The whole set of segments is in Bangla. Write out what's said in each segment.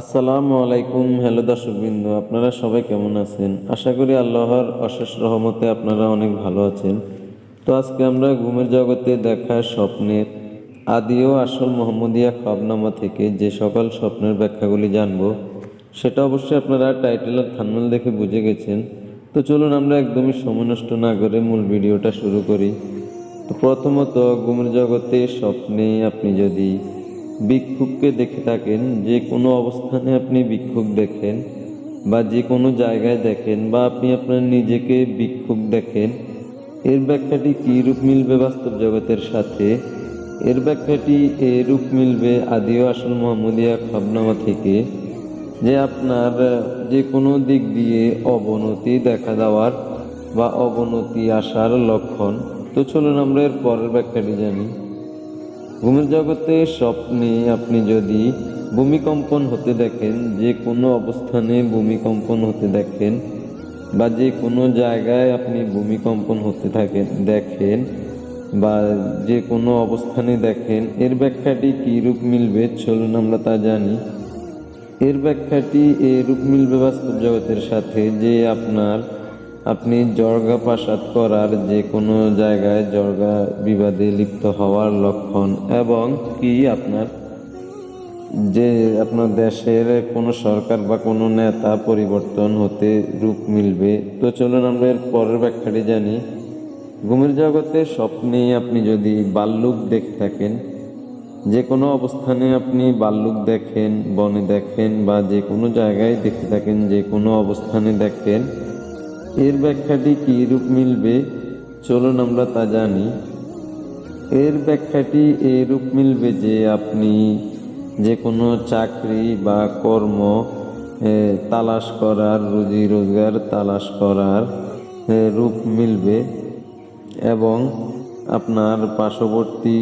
আসসালামু আলাইকুম, হ্যালো দর্শকবৃন্দ, আপনারা সবাই কেমন আছেন? আশা করি আল্লাহর অশেষ রহমতে আপনারা অনেক ভালো আছেন। তো আজকে আমরা ঘুমের জগতে দেখা স্বপ্নের আদি ও আসল মোহাম্মদিয়া খবনামা থেকে যে সকল স্বপ্নের ব্যাখ্যাগুলি জানব, সেটা অবশ্যই আপনারা টাইটেল আর থানমেল দেখে বুঝে গেছেন। তো চলুন আমরা একদমই সময় নষ্ট না করে মূল ভিডিওটা শুরু করি। তো প্রথমত, ঘুমের জগতে স্বপ্নে আপনি যদি ভিক্ষুককে দেখে থাকেন, যে কোনো অবস্থানে আপনি ভিক্ষুক দেখেন বা যে কোনো জায়গায় দেখেন বা আপনি আপনার নিজেকে ভিক্ষুক দেখেন, এর ব্যাখ্যাটি কী রূপ মিলবে বাস্তব জগতের সাথে? এর ব্যাখ্যাটি এরূপ মিলবে আদিও আসল মোহাম্মদিয়া খাবনামা থেকে, যে আপনার, যে কোনো দিক দিয়ে অবনতি দেখা দেওয়ার বা অবনতি আসার লক্ষণ। তো চলুন আমরা এর পরের ব্যাখ্যাটি জানি। ঘুমের জগতে স্বপ্নে আপনি যদি ভূমিকম্পন হতে দেখেন, যে কোনো অবস্থানে ভূমিকম্পন হতে দেখেন বা যে কোনো জায়গায় আপনি ভূমিকম্পন হতে থাকেন, দেখেন বা যে কোনো অবস্থানে দেখেন, এর ব্যাখ্যাটি কী রূপ মিলবে চলুন আমরা তা জানি। এর ব্যাখ্যাটি এরূপ মিলবে বাস্তব জগতের সাথে যে আপনার আপনি জর্গা প্রাসাদ করার যে কোনো জায়গায় জর্গা বিবাদে লিপ্ত হওয়ার লক্ষণ এবং কি আপনার? যে আপনার দেশের কোনো সরকার বা কোনো নেতা পরিবর্তন হতে রূপ মিলবে। তো চলুন আমরা এর পরের ব্যাখ্যাটি জানি। ঘুমের জগতে স্বপ্নে আপনি যদি বাল্লুক দেখে থাকেন যে কোনো অবস্থানে আপনি বাল্যুক দেখেন, বনে দেখেন বা যে কোনো জায়গায় দেখে থাকেন যে কোনো অবস্থানে দেখেন এর ব্যাখ্যাটি কী রূপ মিলবে? চলুন আমরা তা জানি। এর ব্যাখ্যাটি এরূপ মিলবে যে আপনি যে কোনো চাকরি বা কর্ম তালাশ করার, রুজি রোজগার তালাশ করার রূপ মিলবে এবং আপনার পার্শ্ববর্তী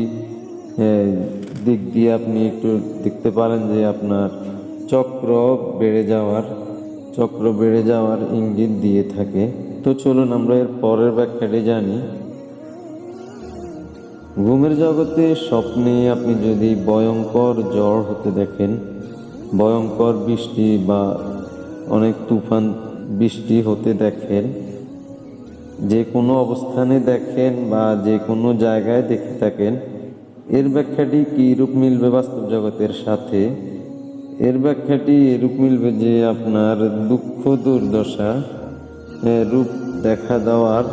দিক দিয়ে আপনি একটু দেখতে পারেন যে আপনার চক্র বেড়ে যাওয়ার চক্র বেড়ে যাওয়ার ইঙ্গিত দিয়ে থাকে। তো চলুন আমরা এর পরের ব্যাখ্যাটি জানি। ঘুমের জগতে স্বপ্নে আপনি যদি ভয়ঙ্কর জ্বর হতে দেখেন, ভয়ঙ্কর বৃষ্টি বা অনেক তুফান বৃষ্টি হতে দেখেন, যে কোনো অবস্থানে দেখেন বা যে কোনো জায়গায় দেখে থাকেন, এর ব্যাখ্যাটি কী রূপ মিলবে বাস্তব জগতের সাথে? এর ব্যাখ্যাটি এরূপ মিলবে যে আপনার দুঃখ দুর্দশা রূপ দেখা দেওয়ার,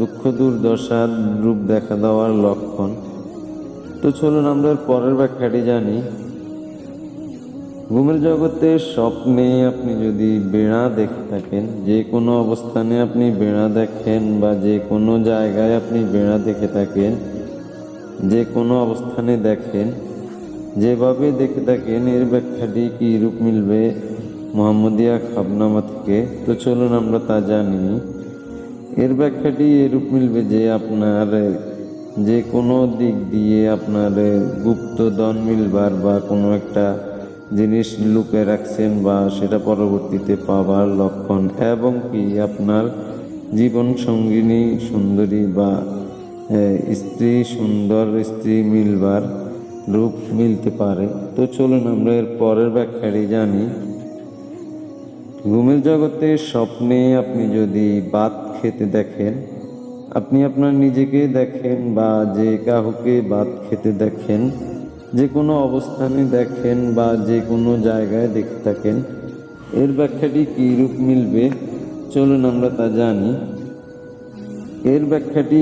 দুঃখ দুর্দশার রূপ দেখা দেওয়ার লক্ষণ। তো চলুন আমরা পরের ব্যাখ্যাটি জানি। ঘুমের জগতে স্বপ্নে আপনি যদি বেড়া দেখে থাকেন, যে কোনো অবস্থানে আপনি বেড়া দেখেন বা যে কোনো জায়গায় আপনি বেড়া দেখে থাকেন, যে কোনো অবস্থানে দেখেন যেভাবে দেখে থাকেন এর ব্যাখ্যাটি কী রূপ মিলবে মোহাম্মদিয়া খাবনামা থেকে, তো চলুন আমরা তা জানি। এর ব্যাখ্যাটি এরূপ মিলবে যে আপনার, যে কোনো দিক দিয়ে আপনার গুপ্তধন মিলবার বা কোনো একটা জিনিস লুকে রাখছেন বা সেটা পরবর্তীতে পাওয়ার লক্ষণ, এবং কি আপনার জীবন সঙ্গিনী সুন্দরী বা স্ত্রী সুন্দর স্ত্রী মিলবার রূপ মিলতে পারে। তো চলুন আমরা এর পরের ব্যাখ্যাটি জানি। ঘুমের জগতে স্বপ্নে আপনি যদি ভাত খেতে দেখেন, আপনি আপনার নিজেকে দেখেন বা যে কাউকে ভাত খেতে দেখেন, যে কোনো অবস্থানে দেখেন বা যে কোনো জায়গায় দেখে থাকেন, এর ব্যাখ্যাটি কী রূপ মিলবে? চলুন আমরা তা জানি। এর ব্যাখ্যাটি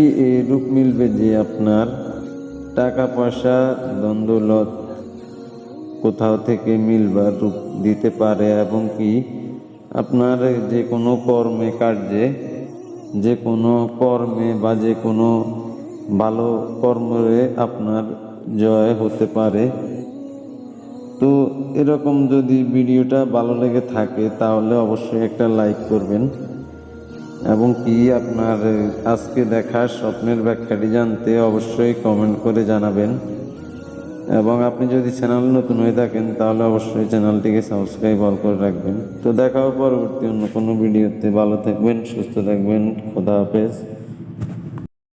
রূপ মিলবে যে আপনার টাকা পয়সা দ্বন্দ্বলত কোথাও থেকে মিলবার রূপ দিতে পারে এবং কি আপনার যে কোনো কর্মে, কার্যে, যে কোনো কর্মে বা যে কোনো ভালো কর্মে আপনার জয় হতে পারে। তো এরকম যদি ভিডিওটা ভালো লেগে থাকে তাহলে অবশ্যই একটা লাইক করবেন। এবং কি আপনার আজকে দেখা স্বপ্নের ব্যাখ্যাটি জানতে অবশ্যই কমেন্ট করে জানাবেন। এবং আপনি যদি চ্যানেল নতুন হয়ে থাকেন, তাহলে অবশ্যই চ্যানেলটিকে সাবস্ক্রাইব অল করে রাখবেন। তো দেখা পরবর্তী অন্য কোনো ভিডিওতে ভালো থাকবেন, সুস্থ থাকবেন। খোদা হাফেজ।